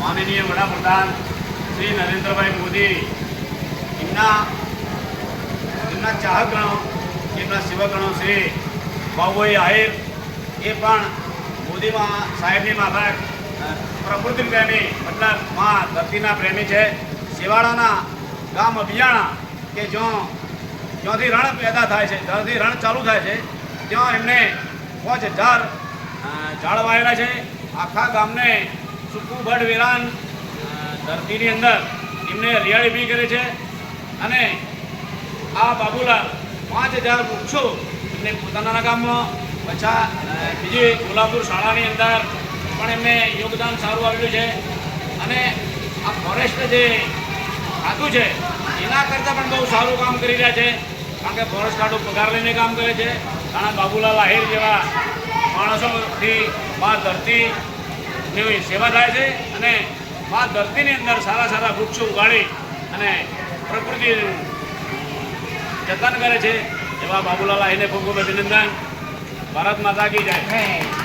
માનનીય વડાપ્રધાન શ્રી નરેન્દ્રભાઈ મોદી એમના એમના ચાહકગણો, એમના સેવકગણો શ્રી બાબુભાઈ આહિર, એ પણ મોદીમાં સાહેબની માફક પ્રકૃતિ પ્રેમી, મતલબ મા ધરતીના પ્રેમી છે. શિવાળાના ગામ અભિયાણા કે જો જ્યાંથી રણ પેદા થાય છે, જ્યાંથી રણ ચાલુ થાય છે, ત્યાં એમને પાંચ હજાર જાળવાયેલા છે. આખા ગામને સૂકું બળ વેરાન ધરતીની અંદર એમને હરિયાળી બી કરે છે અને આ બાબુલાલ પાંચ હજાર વૃક્ષો એમને પોતાના ગામમાં, પછા બીજી કોલ્હાપુર શાળાની અંદર પણ એમને યોગદાન સારું આવેલું છે. અને આ ફોરેસ્ટ જે ખાતું છે, એના કરતાં પણ બહુ સારું કામ કરી રહ્યા છે. કારણ કે ફોરેસ્ટ ખાતું પગાર લઈને કામ કરે છે. કારણ બાબુલાલ આહિર જેવા માણસોથી મા ધરતીની સેવા થાય છે અને મા ધરતીની અંદર સારા સારા વૃક્ષો ઉગાડી અને પ્રકૃતિનું જતન કરે છે. એવા બાબુલાલ આહીને ખૂબ ખૂબ અભિનંદન. ભારત માતા કી જાય.